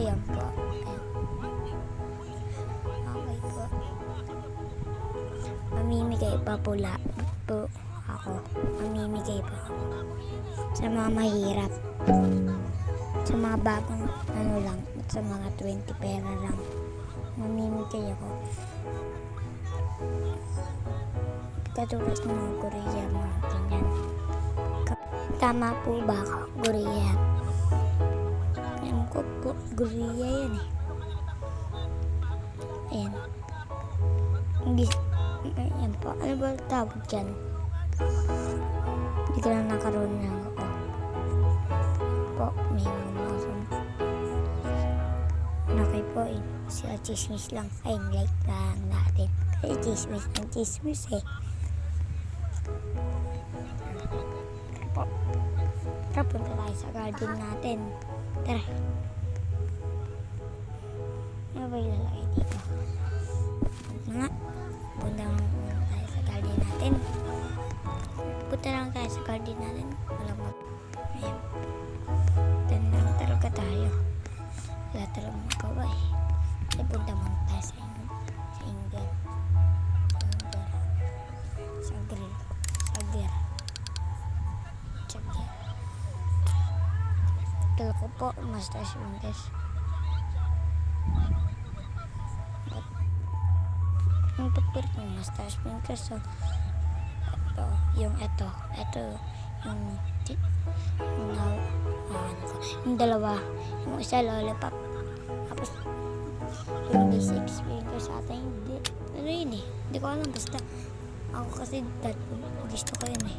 Ayan po. Okay po. Mamimigay pa pula po ako. Mamimigay po ako. Sa mga mahirap. Sa mga bagong ano lang. Sa mga 20 pera lang. Mamimigay ako. Katulad ng mga Korea, mga ganyan. Tama po ba ako, Korea? Korea yan eh. Ayan. Hindi, ayan po. Ano ba ang tawag dyan? Hindi ko lang nakaroon lang ako. Po, may mga Okay po eh. Si chismis lang. Ay, like lang natin. Kasi chismis ng chismis eh. Po. Tara, punta tayo sa garden natin. Tara. Ba ilalagay dito? Ito nga. Punta muna tayo sa garden natin. Punta lang tayo sa garden natin. Walang mag... Ayan. Lang talaga tayo. Wala talagang magawa eh. Ay, punta muna tayo sa in- sa. Inger. Sa grill. Sa grill. Sa grill. Kala ko po, Master Swingers. Ang papel ko, Master Swingers. So, ito, yung ito, ito, yung, yung, ah, ano yung dalawa, yung isa lollipop. Tapos, yung basic swingers sa atin, hindi, ano yun eh, hindi ko alam, basta, ako kasi, that, gusto ko yun eh.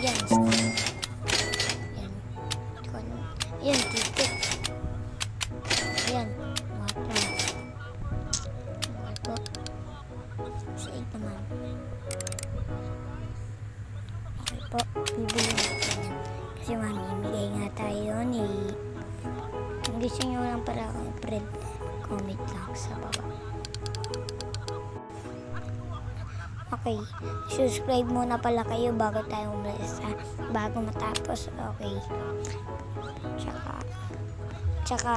Oh, yan. Yan. Ito, ano? Yan, ticket. Yan, mata. Ito. Sa eight naman. Okay po, bibili natin yan. Kasi mamimigay nga tayo ni... Kung gusto nyo lang para akong print, comment lang sa baba. Okay, subscribe muna pala kayo bago tayo umalis ha? Bago matapos, okay. Tsaka, tsaka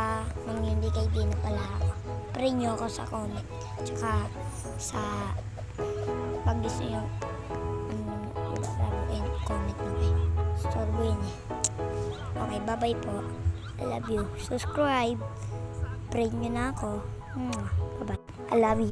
mamimigay din pala ako. Pray nyo ako sa comment. Tsaka sa pag gusto nyo um, laruin, comment nyo eh. Storbo yun eh. Okay, bye-bye po. I love you. Subscribe. Pray nyo na ako. Hmm, bye-bye. I love you.